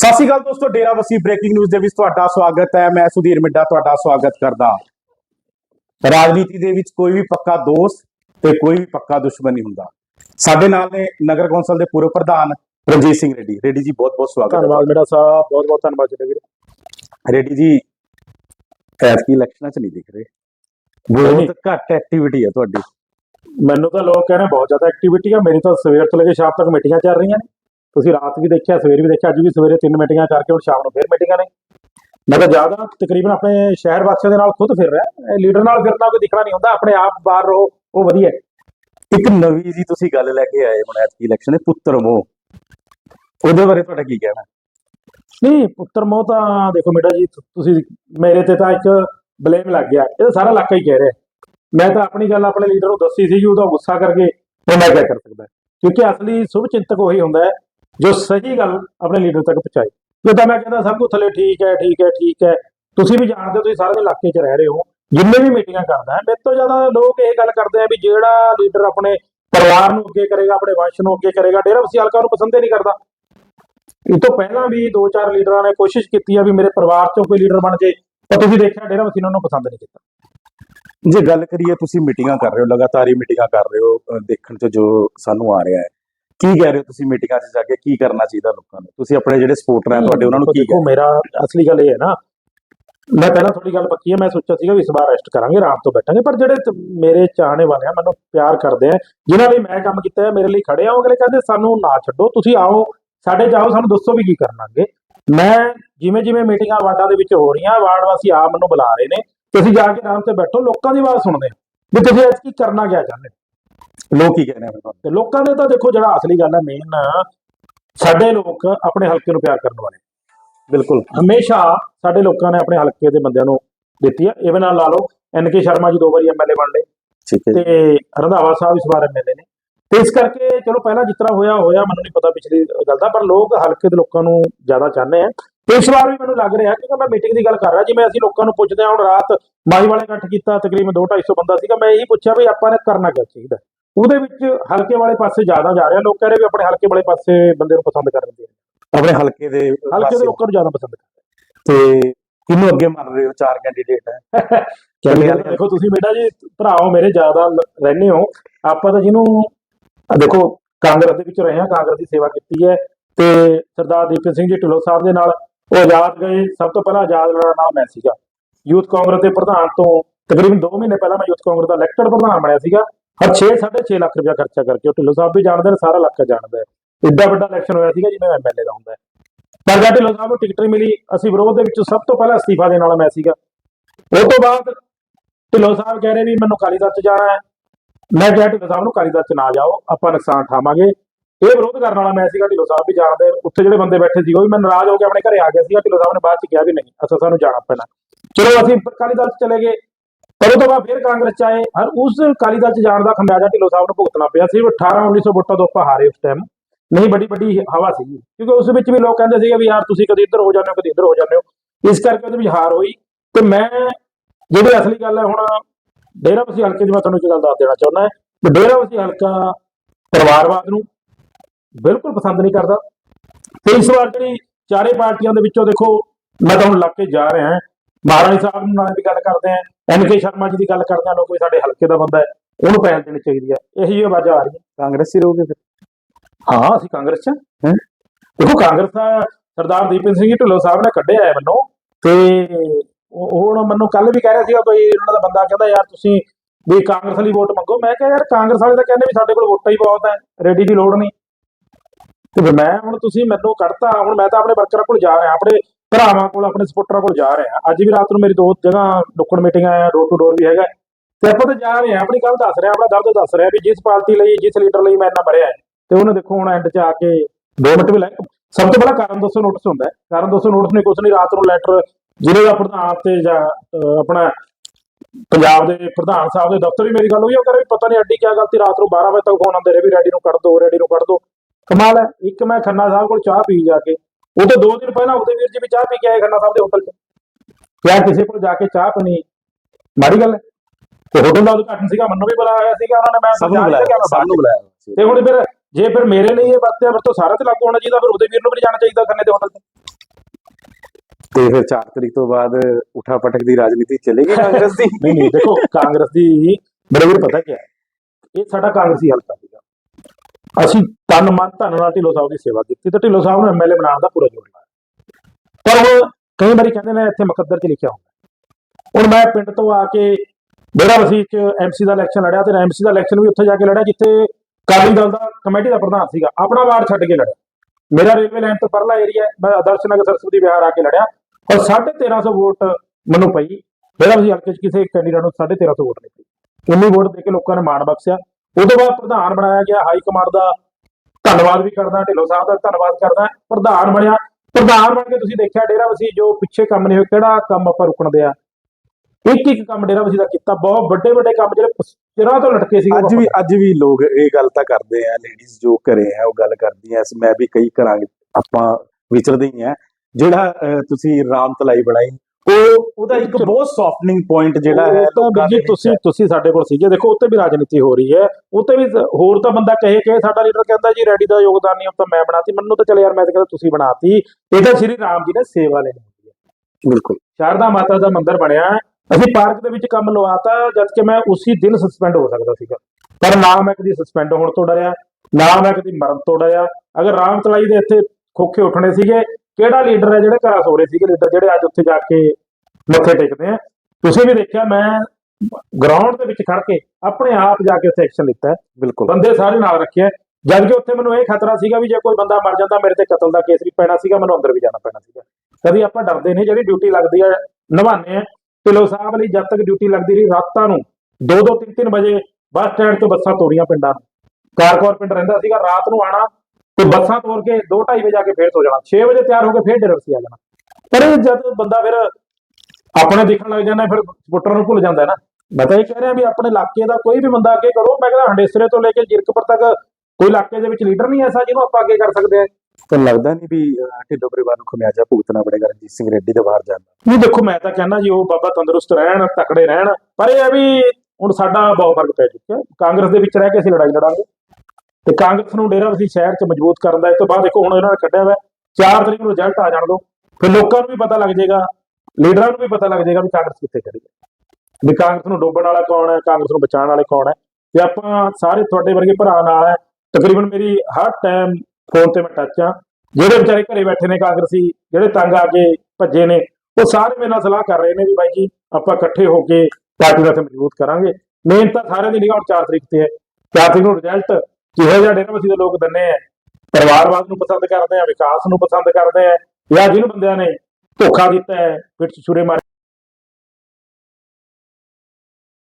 ਸਤਿ ਸ਼੍ਰੀ ਅਕਾਲ ਦੋਸਤੋ ਡੇਰਾ ਵਸੀ breaking news ਦੇ ਵਿੱਚ ਤੁਹਾਡਾ ਸਵਾਗਤ ਹੈ। ਮੈਂ ਸੁਧੀਰ ਮਿੱਡਾ ਤੁਹਾਡਾ ਸਵਾਗਤ ਕਰਦਾ। ਰਾਜਨੀਤੀ ਦੇ ਵਿੱਚ ਕੋਈ ਵੀ ਪੱਕਾ ਦੋਸਤ ਤੇ ਕੋਈ ਵੀ ਪੱਕਾ ਦੁਸ਼ਮਣ ਨਹੀਂ ਹੁੰਦਾ। ਸਾਡੇ ਨਾਲ ਨੇ ਨਗਰ ਕੌਂਸਲ ਦੇ ਪੂਰਵ ਪ੍ਰਧਾਨ ਰਣਜੀਤ ਸਿੰਘ ਰੈਡੀ। ਰੈਡੀ ਜੀ ਬਹੁਤ ਬਹੁਤ ਸਵਾਗਤ ਧੰਨਵਾਦ ਮੇਰਾ ਸਾਹਿਬ ਬਹੁਤ ਬਹੁਤ ਧੰਨਵਾਦ ਤੁਹਾਡਾ ਵੀਰੇ। ਰੈਡੀ ਜੀ ਐਤਕੀ ਇਲੈਕਸ਼ਨਾਂ 'ਚ ਨਹੀਂ ਦਿਖ ਰਹੇ। ਬਹੁਤ ਘੱਟ ਐਕਟੀਵਿਟੀ ਹੈ ਤੁਹਾਡੀ। ਮੈਨੂੰ ਤਾਂ ਲੋਕ ਕਹਿੰਦੇ ਬਹੁਤ ਜ਼ਿਆਦਾ ਐਕਟੀਵਿਟੀ ਆ। ਮੇਰੀ ਤਾਂ ਸਵੇਰ ਤੋਂ ਲੈ ਕੇ ਸ਼ਾਮ ਤੱਕ ਮੀਟਿੰਗਾਂ ਚੱਲ ਰਹੀਆਂ ਨੇ। ਤੁਸੀਂ ਰਾਤ ਵੀ ਦੇਖਿਆ ਸਵੇਰ ਵੀ ਦੇਖਿਆ ਅੱਜ ਵੀ ਸਵੇਰੇ ਤਿੰਨ ਮੀਟਿੰਗਾਂ ਕਰਕੇ ਹੁਣ ਸ਼ਾਮ ਨੂੰ ਫੇਰ ਮੀਟਿੰਗਾਂ ਨੇ। ਮੈਂ ਤਾਂ ਜ਼ਿਆਦਾ ਤਕਰੀਬਨ ਆਪਣੇ ਸ਼ਹਿਰ ਵਾਸੀਆਂ ਦੇ ਨਾਲ ਖੁਦ ਫਿਰ ਰਿਹਾ। ਲੀਡਰ ਨਾਲ ਫਿਰਨਾ ਕੋਈ ਦਿਖਣਾ ਨਹੀਂ ਹੁੰਦਾ ਆਪਣੇ ਆਪ ਬਾਹਰ ਰਹੋ ਉਹ ਵਧੀਆ। ਇੱਕ ਨਵੀਂ ਜੀ ਤੁਸੀਂ ਗੱਲ ਲੈ ਕੇ ਆਏ ਹੁਣ ਐਤਕੀ ਇਲੈਕਸ਼ਨ ਦੇ ਪੁੱਤਰ ਮੋਹ। ਉਹਦੇ ਬਾਰੇ ਤੁਹਾਡਾ ਕੀ ਕਹਿਣਾ? ਨਹੀਂ ਪੁੱਤਰ ਮੋਹ ਤਾਂ ਦੇਖੋ ਮੇਰਾ ਜੀ ਤੁਸੀਂ ਮੇਰੇ ਤੇ ਤਾਂ ਇੱਕ ਬਲੇਮ ਲੱਗ ਗਿਆ। ਇਹ ਤਾਂ ਸਾਰਾ ਇਲਾਕਾ ਹੀ ਕਹਿ ਰਿਹਾ। ਮੈਂ ਤਾਂ ਆਪਣੀ ਗੱਲ ਆਪਣੇ ਲੀਡਰ ਨੂੰ ਦੱਸੀ ਸੀ ਉਹਦਾ ਗੁੱਸਾ ਕਰਕੇ ਉਹ ਮੈਂ ਕਿਆ ਕਰ ਸਕਦਾ। ਕਿਉਂਕਿ ਅਸਲੀ ਸ਼ੁਭ ਚਿੰਤਕ ਉਹੀ ਹੁੰਦਾ ਹੈ। ਜੋ ਸਹੀ ਗੱਲ ਆਪਣੇ ਲੀਡਰ ਤੱਕ ਪਹੁੰਚਾਏ ਜਿੱਦਾਂ ਮੈਂ ਕਹਿੰਦਾ ਸਭ ਕੁਝ ਥੱਲੇ ਠੀਕ ਹੈ ਠੀਕ ਹੈ ਠੀਕ ਹੈ। ਤੁਸੀਂ ਵੀ ਜਾਣਦੇ ਹੋ, ਤੁਸੀਂ ਸਾਰੇ ਇਲਾਕੇ 'ਚ ਰਹਿ ਰਹੇ ਹੋ। ਜਿੰਨੇ ਵੀ ਮੀਟਿੰਗਾਂ ਕਰਦਾ ਹੈ, ਮੇਰੇ ਤੋਂ ਜ਼ਿਆਦਾ ਲੋਕ ਇਹ ਗੱਲ ਕਰਦੇ ਆ ਵੀ ਜਿਹੜਾ ਲੀਡਰ ਆਪਣੇ ਪਰਿਵਾਰ ਨੂੰ ਅੱਗੇ ਕਰੇਗਾ, ਆਪਣੇ ਵੰਸ਼ ਨੂੰ ਅੱਗੇ ਕਰੇਗਾ, ਡੇਰਾ ਵਸੀ ਹਲਕਾ ਨੂੰ ਪਸੰਦ ਹੀ ਨਹੀਂ ਕਰਦਾ। ਇਹ ਤੋਂ ਪਹਿਲਾਂ ਵੀ ਦੋ ਚਾਰ ਲੀਡਰਾਂ ਨੇ ਕੋਸ਼ਿਸ਼ ਕੀਤੀ ਆ ਵੀ ਮੇਰੇ ਪਰਿਵਾਰ ਚੋਂ ਕੋਈ ਲੀਡਰ ਬਣ ਜੇ ਤਾਂ ਤੁਸੀਂ ਦੇਖਿਆ ਡੇਰਾ ਵਸੀ ਨੂੰ ਪਸੰਦ ਨਹੀਂ ਕੀਤਾ। ਜੇ ਗੱਲ ਕਰੀਏ, ਤੁਸੀਂ ਮੀਟਿੰਗਾਂ ਕਰ ਰਹੇ ਹੋ, ਲਗਾਤਾਰ ਹੀ ਮੀਟਿੰਗਾਂ ਕਰ ਰਹੇ ਹੋ ਦੇਖਣ ਚ ਜੋ ਸਾਨੂੰ ਆ ਰਿਹਾ ਹੈ। ਕੀ ਕਹਿ ਰਹੇ ਹੋ ਤੁਸੀਂ ਮੀਟਿੰਗਾਂ 'ਚ ਜਾ ਕੇ? ਕੀ ਕਰਨਾ ਚਾਹੀਦਾ ਲੋਕਾਂ ਨੂੰ? ਤੁਸੀਂ ਆਪਣੇ ਜਿਹੜੇ ਸਪੋਰਟਰ ਹੈ ਤੁਹਾਡੇ ਉਹਨਾਂ ਨੂੰ ਕੀ ਦੇਖੋ ਮੇਰਾ ਅਸਲੀ ਗੱਲ ਇਹ ਹੈ ਨਾ ਮੈਂ ਪਹਿਲਾਂ ਥੋੜੀ ਗੱਲ ਪੱਕੀ ਹੈ ਮੈਂ ਸੋਚਿਆ ਸੀਗਾ ਵੀ ਇਸ ਵਾਰ ਰੈਸਟ ਕਰਾਂਗੇ ਆਰਾਮ ਤੋਂ ਬੈਠਾਂਗੇ ਪਰ ਜਿਹੜੇ ਮੇਰੇ ਚਾਹਣੇ ਵਾਲੇ ਆ ਮੈਨੂੰ ਪਿਆਰ ਕਰਦੇ ਆ ਜਿਨ੍ਹਾਂ ਲਈ ਮੈਂ ਕੰਮ ਕੀਤਾ ਹੈ ਮੇਰੇ ਲਈ ਖੜੇ ਆ ਉਹ ਅਗਲੇ ਕਹਿੰਦੇ ਸਾਨੂੰ ਨਾ ਛੱਡੋ ਤੁਸੀਂ ਆਓ ਸਾਡੇ ਜਾਓ ਸਾਨੂੰ ਦੱਸੋ ਵੀ ਕੀ ਕਰਨਾ ਅੱਗੇ ਮੈਂ ਜਿਵੇਂ ਜਿਵੇਂ ਮੀਟਿੰਗਾਂ ਵਾਰਡਾਂ ਦੇ ਵਿੱਚ ਹੋ ਰਹੀਆਂ ਵਾਰਡ ਵਾਸੀ ਆਪ ਮੈਨੂੰ ਬੁਲਾ ਰਹੇ ਨੇ ਤੁਸੀਂ ਜਾ ਕੇ ਆਰਾਮ ਤੇ ਬੈਠੋ ਲੋਕਾਂ ਦੀ ਆਵਾਜ਼ ਸੁਣਦੇ ਆ ਵੀ ਤੁਸੀਂ ਅੱਜ ਕੀ ਕਰਨਾ ਕਿਆ ਚਾਹੁੰਦੇ। ਲੋਕ ਕੀ ਕਹਿ ਰਹੇ ਨੇ? ਤੇ ਲੋਕਾਂ ਦੇ ਤਾਂ ਦੇਖੋ ਜਿਹੜਾ ਅਸਲੀ ਗੱਲ ਹੈ ਮੇਨ ਸਾਡੇ ਲੋਕ ਆਪਣੇ ਹਲਕੇ ਨੂੰ ਪਿਆਰ ਕਰਨ ਵਾਲੇ। ਬਿਲਕੁਲ। ਹਮੇਸ਼ਾ ਸਾਡੇ ਲੋਕਾਂ ਨੇ ਆਪਣੇ ਹਲਕੇ ਦੇ ਬੰਦਿਆਂ ਨੂੰ ਦਿੱਤੀ ਆ। ਇਵਨ ਨਾਲ ਲਾ ਲਓ ਐਨ ਕੇ ਸ਼ਰਮਾ ਜੀ ਦੋ ਵਾਰੀ ਐਮਐਲਏ ਬਣ ਲਏ। ਠੀਕ ਹੈ ਜੀ। ਤੇ ਰੰਧਾਵਾ ਸਾਹਿਬ ਇਸ ਵਾਰ ਐਮਐਲਏ ਨੇ। ਤੇ ਇਸ ਕਰਕੇ ਚਲੋ ਪਹਿਲਾਂ ਜਿਸ ਤਰ੍ਹਾਂ ਹੋਇਆ ਹੋਇਆ ਮੈਨੂੰ ਨਹੀਂ ਪਤਾ ਪਿਛਲੀ ਗੱਲ ਦਾ ਪਰ ਲੋਕ ਹਲਕੇ ਦੇ ਲੋਕਾਂ ਨੂੰ ਜ਼ਿਆਦਾ ਚਾਹੁੰਦੇ ਆ। ਇਸ ਵਾਰ ਵੀ ਮੈਨੂੰ ਲੱਗ ਰਿਹਾ ਕਿਉਂਕਿ ਮੈਂ ਮੀਟਿੰਗ ਦੀ ਗੱਲ ਕਰ ਰਿਹਾ ਜਿਵੇਂ ਅਸੀਂ ਲੋਕਾਂ ਨੂੰ ਪੁੱਛਦੇ ਹਾਂ ਹੁਣ ਰਾਤ ਮਾਈ ਵਾਲੇ ਇਕੱਠ ਕੀਤਾ ਤਕਰੀਬਨ 2-250 ਬੰਦਾ ਸੀਗਾ ਮੈਂ ਇਹੀ ਪੁੱਛਿਆ ਵੀ ਆਪਾਂ ਨੇ ਕਰਨਾ ਕੀ ਚਾਹੀਦਾ? ਉਹਦੇ ਵਿੱਚ ਹਲਕੇ ਵਾਲੇ ਪਾਸੇ ਜ਼ਿਆਦਾ ਜਾ ਰਿਹਾ। ਲੋਕ ਕਹਿ ਰਹੇ ਵੀ ਆਪਣੇ ਹਲਕੇ ਵਾਲੇ ਪਾਸੇ ਬੰਦੇ ਨੂੰ ਪਸੰਦ ਕਰਨ ਦੇ। ਆਪਣੇ ਹਲਕੇ ਦੇ ਹਲਕੇ ਦੇ ਲੋਕਾਂ ਨੂੰ ਜ਼ਿਆਦਾ ਪਸੰਦ ਤੇ ਕਿਹਨੂੰ ਅੱਗੇ ਮੰਨ ਰਹੇ ਹੋ? ਚਾਰ ਕੈਂਡੀਡੇਟ ਹੈ। ਚੱਲੇ ਦੇਖੋ ਤੁਸੀਂ ਬੇਟਾ ਜੀ ਭਰਾਓ ਮੇਰੇ ਜ਼ਿਆਦਾ ਰਹਿੰਦੇ ਹੋ। ਆਪਾਂ ਤਾਂ ਜਿਹਨੂੰ ਦੇਖੋ ਕਾਂਗਰਸ ਦੇ ਵਿੱਚ ਰਹੇ ਹਾਂ। ਕਾਂਗਰਸ ਦੀ ਸੇਵਾ ਕੀਤੀ ਹੈ। ਤੇ ਸਰਦਾਰ ਦੀਪਕ ਸਿੰਘ ਜੀ ਢਿੱਲੋਂ ਸਾਹਿਬ ਦੇ ਨਾਲ ਉਹ ਆਜ਼ਾਦ ਗਏ। ਸਭ ਤੋਂ ਪਹਿਲਾਂ ਆਜ਼ਾਦ ਲੜਨ ਨਾਲ ਮੈਂ ਸੀਗਾ। ਯੂਥ ਕਾਂਗਰਸ ਦੇ ਪ੍ਰਧਾਨ ਤੋਂ ਤਕਰੀਬਨ 2 ਮਹੀਨੇ ਪਹਿਲਾਂ ਮੈਂ ਯੂਥ ਕਾਂਗਰਸ ਦਾ ਇਲੈਕਟਡ ਪ੍ਰਧਾਨ ਬਣਿਆ ਸੀਗਾ। ਹਰ 6 6.5 ਲੱਖ ਰੁਪਇਆ ਖਰਚਾ ਕਰਕੇ ਉਹ ਢਿੱਲੋਂ ਸਾਹਿਬ ਵੀ ਜਾਣਦੇ ਨੇ, ਸਾਰਾ ਲੱਖ ਜਾਣਦਾ ਹੈ। ਇੱਡਾ ਵੱਡਾ ਇਲੈਕਸ਼ਨ ਹੋਇਆ ਸੀਗਾ ਜਿਵੇਂ ਐਮਐਲਏ ਦਾ ਹੁੰਦਾ ਹੈ। ਪਰ ਜਦ ਢਿੱਲੋਂ ਸਾਹਿਬ ਨੂੰ ਟਿਕਟ ਨਹੀਂ ਮਿਲੀ, ਅਸੀਂ ਵਿਰੋਧ ਦੇ ਵਿੱਚ ਸਭ ਤੋਂ ਪਹਿਲਾਂ ਅਸਤੀਫਾ ਦੇਣ ਵਾਲਾ ਮੈਂ ਸੀਗਾ। ਉਹ ਤੋਂ ਬਾਅਦ ਢਿੱਲੋਂ ਸਾਹਿਬ ਕਹਿ ਰਹੇ ਵੀ ਮੈਨੂੰ ਕਾਲੀ ਦਲ ਚ ਜਾਣਾ ਹੈ। ਮੈਂ ਕਿਹਾ ਢਿੱਲੋਂ ਸਾਹਿਬ ਨੂੰ ਕਾਲੀ ਦਲ ਚ ਨਾ ਜਾਓ, ਆਪਾਂ ਨੁਕਸਾਨ ਠਾਵਾਂਗੇ। ਇਹ ਵਿਰੋਧ ਕਰਨ ਵਾਲਾ ਮੈਂ ਸੀਗਾ, ਢਿੱਲੋਂ ਸਾਹਿਬ ਵੀ ਜਾਣਦੇ ਉੱਥੇ ਜਿਹੜੇ ਬੰਦੇ ਬੈਠੇ ਸੀ ਉਹ ਵੀ ਮੈਂ ਨਾਰਾਜ਼ ਹੋ ਕੇ ਆਪਣੇ ਘਰੇ ਆ ਗਿਆ ਸੀਗਾ। ਢਿੱਲੋਂ ਸਾਹਿਬ ਨੇ ਬਾਅਦ ਚ ਕਿਹਾ ਵੀ ਨਹੀਂ, ਅਸਾਂ ਸਾਨੂੰ ਜਾਣਾ ਪੈਣਾ। ਚਲੋ, ਅਸੀਂ ਕਾਲੀ ਦਲ ਚ ਚਲੇ ਗਏ। ਪਰ ਉਹ ਤੋਂ ਬਾਅਦ ਫਿਰ ਕਾਂਗਰਸ ਚ ਆਏ। ਹਰ ਉਸ ਕਾਲੀ ਦਲ ਚ ਜਾਣ ਦਾ ਖਮਿਆਜਾ ਢਿੱਲੋਂ ਸਾਹਿਬ ਨੂੰ ਭੁਗਤਣਾ ਪਿਆ ਸਿਰਫ 18 1900 ਵੋਟਾਂ ਤੋਂ ਆਪਾਂ ਹਾਰੇ ਉਸ ਟਾਈਮ ਨਹੀਂ, ਵੱਡੀ ਵੱਡੀ ਹਵਾ ਸੀਗੀ। ਕਿਉਂਕਿ ਉਸ ਵਿੱਚ ਵੀ ਲੋਕ ਕਹਿੰਦੇ ਸੀਗੇ ਵੀ ਯਾਰ ਤੁਸੀਂ ਕਦੇ ਇੱਧਰ ਹੋ ਜਾਂਦੇ ਹੋ, ਕਦੇ ਇੱਧਰ ਹੋ ਜਾਂਦੇ ਹੋ। ਇਸ ਕਰਕੇ ਉਹਦੇ ਵਿੱਚ ਹਾਰ ਹੋਈ। ਤੇ ਮੈਂ ਜਿਹੜੀ ਅਸਲੀ ਗੱਲ ਹੈ, ਹੁਣ ਡੇਰਾਬੱਸੀ ਹਲਕੇ ਦੀ ਮੈਂ ਤੁਹਾਨੂੰ ਇੱਕ ਗੱਲ ਦੱਸ ਦੇਣਾ ਚਾਹੁੰਦਾ ਕਿ ਡੇਰਾਬੱਸੀ ਹਲਕਾ ਪਰਿਵਾਰਵਾਦ ਨੂੰ ਬਿਲਕੁਲ ਪਸੰਦ ਨਹੀਂ ਕਰਦਾ। ਤੇ ਇਸ ਵਾਰ ਜਿਹੜੀ ਚਾਰੇ ਪਾਰਟੀਆਂ ਦੇ ਵਿੱਚੋਂ ਦੇਖੋ, ਮੈਂ ਤੁਹਾਨੂੰ ਹੁਣ ਲੱਗ ਕੇ ਜਾ ਰਿਹਾ ਹਾਂ। ਮਹਾਰਾਣੀ ਸਾਹਿਬ ਨਾਲ ਵੀ ਗੱਲ ਕਰਦੇ ਆਂ ਐਨ ਕੇ ਸ਼ਰਮਾ ਜੀ ਦੀ ਗੱਲ ਕਰਦੇ ਆਂ ਲੋਕ ਵੀ ਸਾਡੇ ਹਲਕੇ ਦਾ ਬੰਦਾ ਹੈ ਉਹਨੂੰ ਪਹਿਲ ਦੇਣੀ ਚਾਹੀਦੀ ਹੈ। ਇਹੀ ਆਵਾਜ਼ਾਂ ਆ ਰਹੀਆਂ ਕਾਂਗਰਸੀ ਰਹੋਗੇ ਫਿਰ? ਹਾਂ ਅਸੀਂ ਕਾਂਗਰਸ ਚ ਹਾਂ। ਹੈਂ? ਦੇਖੋ ਕਾਂਗਰਸ ਦਾ ਸਰਦਾਰ ਦੀਪਕ ਸਿੰਘ ਢਿੱਲੋਂ ਸਾਹਿਬ ਨੇ ਕੱਢਿਆ ਹੈ ਮੈਨੂੰ ਤੇ ਹੁਣ ਮੈਨੂੰ ਕੱਲ ਵੀ ਕਹਿ ਰਿਹਾ ਸੀਗਾ ਕੋਈ ਉਹਨਾਂ ਦਾ ਬੰਦਾ ਕਹਿੰਦਾ ਯਾਰ ਤੁਸੀਂ ਵੀ ਕਾਂਗਰਸ ਲਈ ਵੋਟ ਮੰਗੋ। ਮੈਂ ਕਿਹਾ ਯਾਰ ਕਾਂਗਰਸ ਵਾਲੇ ਤਾਂ ਕਹਿੰਦੇ ਵੀ ਸਾਡੇ ਕੋਲ ਵੋਟਾਂ ਹੀ ਬਹੁਤ ਹੈ ਰੈਡੀ ਦੀ ਲੋੜ ਨਹੀਂ। ਤੇ ਮੈਂ ਹੁਣ ਤੁਸੀਂ ਮੈਨੂੰ ਕੱਢਤਾ ਹੁਣ ਮੈਂ ਤਾਂ ਆਪਣੇ ਵਰਕਰਾਂ ਕੋਲ ਜਾ ਰਿਹਾ ਆਪਣੇ ਭਰਾਵਾਂ ਕੋਲ, ਆਪਣੇ ਸਪੋਰਟਰਾਂ ਕੋਲ ਜਾ ਰਿਹਾ ਅੱਜ ਵੀ ਰਾਤ ਨੂੰ ਮੇਰੀ ਦੋ ਜਗ੍ਹਾ ਨੁੱਕੜ ਮੀਟਿੰਗ ਆਇਆ ਡੋਰ ਟੂ ਡੋਰ ਵੀ ਹੈਗਾ। ਤੇ ਆਪਾਂ ਤਾਂ ਜਾ ਰਹੇ ਹਾਂ, ਆਪਣੀ ਗੱਲ ਦੱਸ ਰਿਹਾ, ਆਪਣਾ ਦਰਦ ਦੱਸ ਰਿਹਾ ਵੀ ਜਿਸ ਪਾਰਟੀ ਲਈ, ਜਿਸ ਲੀਡਰ ਲਈ ਮੈਂ ਇੰਨਾ ਮਰਿਆ ਤੇ ਉਹਨੇ ਦੇਖੋ ਹੁਣ ਐਂਡ 'ਚ ਆ ਕੇ 2 ਮਿੰਟ ਵੀ ਲੈ ਸਭ ਤੋਂ ਪਹਿਲਾਂ ਕਾਰਨ ਦੱਸੋ ਨੋਟਿਸ ਹੁੰਦਾ ਹੈ। ਕਾਰਨ ਦੱਸੋ ਨੋਟਿਸ ਨੇ ਕੁਛ ਨਹੀਂ, ਰਾਤ ਨੂੰ ਲੈਟਰ ਜ਼ਿਲ੍ਹੇ ਦਾ ਪ੍ਰਧਾਨ ਤੇ ਜਾਂ ਆਪਣਾ ਪੰਜਾਬ ਦੇ ਪ੍ਰਧਾਨ ਸਾਹਿਬ ਦੇ ਦਫ਼ਤਰ ਵੀ ਮੇਰੀ ਗੱਲ ਹੋਈ ਉਹ ਕਰੇ ਪਤਾ ਨਹੀਂ ਅੱਡੀ ਕੀ ਗਲਤੀ, ਰਾਤ ਨੂੰ 12 ਵਜੇ ਤੱਕ ਫੋਨ ਆਉਂਦੇ ਰਹੇ ਵੀ ਰੈਡੀ ਨੂੰ ਕੱਢ ਦੋ ਰੈਡੀ ਨੂੰ ਕੱਢ ਦੋ। ਕਮਾਲ ਹੈ, ਇੱਕ ਮੈਂ ਖੰਨਾ ਸਾਹਿਬ ਕੋਲ ਚਾਹ ਪੀ ਜਾ ਕੇ ਉਹ ਤੋਂ ਦੋ ਦਿਨ ਪਹਿਲਾਂ ਉਹਦੇ ਵੀਰ ਜੀ ਵੀ ਚਾਹ ਪੀ ਕੇ ਆਏ ਖੰਨਾ ਸਾਹਿਬ ਦੇ ਹੋਟਲ 'ਚ। ਕਿਆ ਕਿਸੇ ਕੋਲ ਜਾ ਕੇ ਚਾਹ ਪੀਣੀ ਮਾੜੀ ਗੱਲ ਹੈ। ਤੇ ਹੋਟਲ ਦਾ ਉਦਘਾਟਨ ਸੀਗਾ ਮੈਨੂੰ ਵੀ ਬੁਲਾਇਆ ਹੋਇਆ ਸੀਗਾ ਉਹਨਾਂ ਨੇ ਮੈਂ ਸਭ ਨੂੰ ਬੁਲਾਇਆ ਸਭ ਨੂੰ ਬੁਲਾਇਆ ਤੇ ਹੁਣ ਫਿਰ ਜੇ ਫਿਰ ਮੇਰੇ ਲਈ ਇਹ ਵਰਤਿਆ ਫਿਰ ਤੋਂ ਸਾਰਾ ਤੇ ਲਾਗੂ ਹੋਣਾ ਚਾਹੀਦਾ ਫਿਰ ਉਹਦੇ ਵੀਰ ਨੂੰ ਵੀ ਜਾਣਾ ਚਾਹੀਦਾ ਖੰਨੇ ਦੇ ਹੋਟਲ ਤੇ ਤੇ ਫਿਰ 4 ਤਰੀਕ ਤੋਂ ਬਾਅਦ ਉਠਾ ਪਟਕ ਦੀ ਰਾਜਨੀਤੀ ਚੱਲੇਗੀ ਕਾਂਗਰਸ ਦੀ? ਨਹੀਂ ਨਹੀਂ ਦੇਖੋ ਕਾਂਗਰਸ ਦੀ ਬੜੇ ਵੀਰ ਪਤਾ ਕੀ ਹੈ? ਇਹ ਸਾਡਾ ਕਾਂਗਰਸੀ ਹਲਕਾ ਅਸੀਂ ਤਨ ਮਨ ਧਨ ਨਾਲ ਢਿੱਲੋਂ ਸਾਹਿਬ ਦੀ ਸੇਵਾ ਕੀਤੀ ਤੇ ਢਿੱਲੋਂ ਸਾਹਿਬ ਨੂੰ ਐਮਐਲਏ ਬਣਾਉਣ ਦਾ ਪੂਰਾ ਜ਼ੋਰ ਲਾਇਆ। ਪਰ ਉਹ ਕਈ ਵਾਰੀ ਕਹਿੰਦੇ ਨੇ ਇੱਥੇ ਮੁਕੱਦਰ 'ਚ ਲਿਖਿਆ ਹੁੰਦਾ ਹੁਣ ਮੈਂ ਪਿੰਡ ਤੋਂ ਆ ਕੇ ਮੇਰਾ ਵਸੀ ਚ ਐਮਸੀ ਦਾ ਇਲੈਕਸ਼ਨ ਲੜਿਆ ਤੇ ਐਮਸੀ ਦਾ ਇਲੈਕਸ਼ਨ ਵੀ ਉੱਥੇ ਜਾ ਕੇ ਲੜਿਆ ਜਿੱਥੇ ਕਾਲੀ ਦਲ ਦਾ ਕਮੇਟੀ ਦਾ ਪ੍ਰਧਾਨ ਸੀਗਾ। ਆਪਣਾ ਵਾਰਡ ਛੱਡ ਕੇ ਲੜਿਆ। ਮੇਰਾ ਰੇਲਵੇ ਲਾਈਨ ਤੋਂ ਪਰਲਾ ਏਰੀਆ ਮੈਂ ਆਦਰਸ਼ ਨਗਰ ਸਰਸਵਤੀ ਵਿਹਾਰ ਆ ਕੇ ਲੜਿਆ ਔਰ 1350 ਵੋਟ ਮੈਨੂੰ ਪਈ। ਮੇਰਾ ਵਸੀ ਹਲਕੇ 'ਚ ਕਿਸੇ ਕੈਂਡੀਡੇਟ ਨੂੰ 1350 ਵੋਟ ਨਹੀਂ ਪਈ। ਉਨੀ ਵੋਟ ਦੇ ਕੇ ਲੋਕਾਂ ਨੇ ਮਾਣ ਬਖਸ਼ਿਆ। ਉਦੋਂ ਬਾਅਦ ਪ੍ਰਧਾਨ ਬਣਾਇਆ ਗਿਆ ਹਾਈ ਕਮਾਂਡ ਦਾ ਧੰਨਵਾਦ ਵੀ ਕਰਦਾ ਢਿੱਲੋਂ ਸਾਹਿਬ ਦਾ ਧੰਨਵਾਦ ਕਰਦਾ ਪ੍ਰਧਾਨ ਬਣਿਆ। ਪ੍ਰਧਾਨ ਬਣ ਕੇ ਤੁਸੀਂ ਦੇਖਿਆ ਡੇਰਾ ਵਸੀ ਜੋ ਪਿੱਛੇ ਕੰਮ ਨਹੀਂ ਹੋਏ ਕਿਹੜਾ ਕੰਮ ਆਪਾਂ ਰੁਕਣ ਦਿਆ ਇੱਕ ਇੱਕ ਕੰਮ ਡੇਰਾ ਵਸੀ ਦਾ ਕੀਤਾ ਬਹੁਤ ਵੱਡੇ ਵੱਡੇ ਕੰਮ ਜਿਹੜੇ ਸਿਰਾਂ ਤੋਂ ਲਟਕੇ ਸੀ ਅੱਜ ਵੀ ਅੱਜ ਵੀ ਲੋਕ ਇਹ ਗੱਲ ਤਾਂ ਕਰਦੇ ਆ ਲੇਡੀਜ਼ ਜੋ ਘਰੇ ਆ ਉਹ ਗੱਲ ਕਰਦੀਆਂ ਮੈਂ ਵੀ ਕਈ ਘਰਾਂ ਆਪਾਂ ਵਿਚਰਦੇ ਹੀ ਆ। ਜਿਹੜਾ ਤੁਸੀਂ ਰਾਮ ਤਲਾਈ ਬਣਾਈ ਉਹ ਉਹਦਾ ਇੱਕ ਬਹੁਤ ਸੌਫਟਨਿੰਗ ਪੁਆਇੰਟ ਜਿਹੜਾ ਹੈ ਲੋਕਾਂ ਦੇ ਤੁਸੀਂ ਤੁਸੀਂ ਸਾਡੇ ਕੋਲ ਸੀਗੇ। ਦੇਖੋ ਉੱਤੇ ਵੀ ਰਾਜਨੀਤੀ ਹੋ ਰਹੀ ਹੈ। ਉੱਤੇ ਵੀ ਹੋਰ ਤਾਂ ਬੰਦਾ ਕਹੇ ਕਿ ਸਾਡਾ ਲੀਡਰ ਕਹਿੰਦਾ ਜੀ ਰੈਡੀ ਦਾ ਯੋਗਦਾਨ ਨਹੀਂ ਉਹ ਤਾਂ ਮੈਂ ਬਣਾਤੀ। ਮੈਨੂੰ ਤਾਂ ਚਲੇ ਯਾਰ ਮੈਂ ਤਾਂ ਕਹਿੰਦਾ ਤੁਸੀਂ ਬਣਾਤੀ। ਇਹ ਤਾਂ ਸ਼੍ਰੀ ਰਾਮ ਜੀ ਨੇ ਸੇਵਾ ਲੈਣੀ ਹੁੰਦੀ ਹੈ। ਬਿਲਕੁਲ। ਸ਼ਾਰਦਾ ਮਾਤਾ ਦਾ ਮੰਦਿਰ ਬਣਿਆ। ਅਸੀਂ ਪਾਰਕ ਦੇ ਵਿੱਚ ਕੰਮ ਲਵਾਤਾ ਜਦ ਕਿ ਮੈਂ ਉਸੇ ਦਿਨ ਸਸਪੈਂਡ ਹੋ ਸਕਦਾ ਸੀਗਾ। ਪਰ ਨਾ ਮੈਂ ਕਦੀ ਸਸਪੈਂਡ ਹੋਣ ਤੋਂ ਡਰਿਆ ਨਾ ਮੈਂ ਕਦੀ ਮਰਨ ਤੋਂ ਡਰਿਆ। ਅਗਰ ਰਾਮ ਤਲਾਈ ਦੇ ਇੱਥੇ ਖੋਖੇ ਉੱਠਣੇ ਸੀਗੇ ਕਿਹੜਾ ਲੀਡਰ ਹੈ ਜਿਹੜੇ ਘਰਾਂ ਸੋ ਰਹੇ ਸੀਗੇ ਲੀਡਰ ਜਿਹੜੇ ਅੱਜ ਉੱਥੇ ਜਾ ਕੇ ਮੱਥੇ ਟੇਕਦੇ ਆ। ਤੁਸੀਂ ਵੀ ਦੇਖਿਆ ਮੈਂ ਗਰਾਊਂਡ ਦੇ ਵਿੱਚ ਖੜ ਕੇ ਆਪਣੇ ਆਪ ਜਾ ਕੇ ਉੱਥੇ ਐਕਸ਼ਨ ਲਿੱਤਾ। ਬਿਲਕੁਲ। ਬੰਦੇ ਸਾਰੇ ਨਾਲ ਰੱਖੇ ਆ। ਜਦ ਕਿ ਉੱਥੇ ਮੈਨੂੰ ਇਹ ਖਤਰਾ ਸੀਗਾ ਵੀ ਜੇ ਕੋਈ ਬੰਦਾ ਮਰ ਜਾਂਦਾ ਮੇਰੇ ਤੇ ਕਤਲ ਦਾ ਕੇਸ ਵੀ ਪੈਣਾ ਸੀਗਾ ਮੈਨੂੰ ਅੰਦਰ ਵੀ ਜਾਣਾ ਪੈਣਾ ਸੀਗਾ। ਕਦੀ ਆਪਾਂ ਡਰਦੇ ਨਹੀਂ ਜਿਹੜੀ ਡਿਊਟੀ ਲੱਗਦੀ ਹੈ ਨਿਭਾਉਂਦੇ ਆ ਢਿੱਲੋਂ ਸਾਹਿਬ ਲਈ ਜਦ ਤੱਕ ਡਿਊਟੀ ਲੱਗਦੀ ਰਹੀ ਰਾਤਾਂ ਨੂੰ 2-2 3-3 ਵਜੇ ਬੱਸ ਸਟੈਂਡ ਤੋਂ ਬੱਸਾਂ ਤੋਰੀਆਂ ਪਿੰਡਾਂ ਕਾਰਕੌਰ ਪਿੰਡ ਰਹਿੰਦਾ ਸੀਗਾ ਰਾਤ ਨੂੰ ਆਣਾ ਤੇ ਬੱਸਾਂ ਤੋਰ ਕੇ 2:30 ਵਜੇ ਜਾ ਕੇ ਫੇਰ ਸੋ ਜਾਣਾ। 6 ਵਜੇ ਤਿਆਰ ਹੋ ਕੇ ਫੇਰ ਡੇਰਾ ਸੀ ਆ ਜਾਣਾ। ਪਰ ਜਦ ਬੰਦਾ ਫਿਰ ਆਪਣੇ ਦੇਖਣ ਲੱਗ ਜਾਂਦਾ ਫਿਰ ਸਪੋਰਟਰ ਨੂੰ ਭੁੱਲ ਜਾਂਦਾ ਹੈ ਨਾ। ਮੈਂ ਤਾਂ ਇਹ ਕਹਿ ਰਿਹਾ ਵੀ ਆਪਣੇ ਇਲਾਕੇ ਦਾ ਕੋਈ ਵੀ ਬੰਦਾ ਅੱਗੇ ਕਰੋ। ਮੈਂ ਕਹਿੰਦਾ ਹੰਡੇਸਰੇ ਤੋਂ ਲੈ ਕੇ ਜਿਰਕਪੁਰ ਤੱਕ ਕੋਈ ਇਲਾਕੇ ਦੇ ਵਿੱਚ ਲੀਡਰ ਨਹੀਂ ਐਸਾ ਜਿਹਨੂੰ ਆਪਾਂ ਅੱਗੇ ਕਰ ਸਕਦੇ ਆ ਤਾਂ ਲੱਗਦਾ ਨਹੀਂ ਵੀ ਢਿੱਲੋਂ ਪਰਿਵਾਰ ਨੂੰ ਖਮਿਆਜਾ ਭੁਗਤਣਾ ਪੜੇਗਾ। ਰਣਜੀਤ ਸਿੰਘ ਰੈਡੀ ਦੇ ਬਾਹਰ ਜਾਣ ਨਹੀਂ ਦੇਖੋ ਮੈਂ ਤਾਂ ਕਹਿੰਦਾ ਜੀ ਉਹ ਬਾਬਾ ਤੰਦਰੁਸਤ ਰਹਿਣ ਤਕੜੇ ਰਹਿਣ। ਪਰ ਇਹ ਹੈ ਵੀ ਹੁਣ ਸਾਡਾ ਬਹੁਤ ਫ਼ਰਕ ਪੈ ਚੁੱਕਿਆ। ਕਾਂਗਰਸ ਦੇ ਵਿੱਚ ਰਹਿ ਕੇ ਅਸੀਂ ਲੜਾਈ ਲੜਾਂਗੇ। ਤੇ ਕਾਂਗਰਸ ਨੂੰ ਡੇਰਾ ਅਸੀਂ ਸ਼ਹਿਰ 'ਚ ਮਜ਼ਬੂਤ ਕਰਨ ਦਾ ਇਸ ਤੋਂ ਬਾਅਦ ਦੇਖੋ ਹੁਣ ਇਹਨਾਂ ਨੇ ਕੱਢਿਆ ਹੋਇਆ 4 ਤਰੀਕ ਨੂੰ ਰਿਜ਼ਲਟ ਆ ਜਾਣ ਦੋ। ਫਿਰ ਲੋਕਾਂ ਨੂੰ ਵੀ ਪਤਾ ਲੱਗ ਜਾਏਗਾ, ਲੀਡਰਾਂ ਨੂੰ ਵੀ ਪਤਾ ਲੱਗ ਜਾਏਗਾ ਵੀ ਕਾਂਗਰਸ ਕਿੱਥੇ ਖੜੀ ਹੈ। ਵੀ ਕਾਂਗਰਸ ਨੂੰ ਡੋਬਣ ਵਾਲਾ ਕੌਣ ਹੈ, ਕਾਂਗਰਸ ਨੂੰ ਬਚਾਉਣ ਵਾਲੇ ਕੌਣ ਹੈ। ਤੇ ਆਪਾਂ ਸਾਰੇ ਤੁਹਾਡੇ ਵਰਗੇ ਭਰਾ ਨਾਲ ਹੈ, ਤਕਰੀਬਨ ਮੇਰੀ ਹਰ ਟਾਈਮ ਫੋਨ ਤੇ ਮੈਂ ਟੱਚ ਆ ਜਿਹੜੇ ਵਿਚਾਰੇ ਘਰੇ ਬੈਠੇ ਨੇ ਕਾਂਗਰਸੀ, ਜਿਹੜੇ ਤੰਗ ਆ ਕੇ ਭੱਜੇ ਨੇ, ਉਹ ਸਾਰੇ ਮੇਰੇ ਨਾਲ ਸਲਾਹ ਕਰ ਰਹੇ ਨੇ ਵੀ ਬਾਈ ਜੀ, ਆਪਾਂ ਇਕੱਠੇ ਹੋ ਕੇ ਪਾਰਟੀ ਦਾ ਅਸੀਂ ਮਜ਼ਬੂਤ ਕਰਾਂਗੇ। ਮੇਨ ਤਾਂ ਸਾਰਿਆਂ ਦੀ ਨਿਗਾਹ ਹੁਣ 4 ਤਰੀਕ ਤੇ ਹੈ। 4 ਤਰੀਕ ਨੂੰ ਰਿਜ਼ਲਟ ਜਿਹੋ ਜਿਹਾ ਡੇਰਾਬੱਸੀ ਦੇ ਲੋਕ ਦੰਨੇ ਆ। ਪਰਿਵਾਰਵਾਦ ਨੂੰ ਪਸੰਦ ਕਰਦੇ ਆ, ਵਿਕਾਸ ਨੂੰ ਪਸੰਦ ਕਰਦੇ ਆ, ਜਾਂ ਜਿਹਨੂੰ ਬੰਦਿਆਂ ਨੇ ਧੋਖਾ ਦਿੱਤਾ ਹੈ, ਪਿੱਠ ਛੁਰੇ ਮਾਰੇ।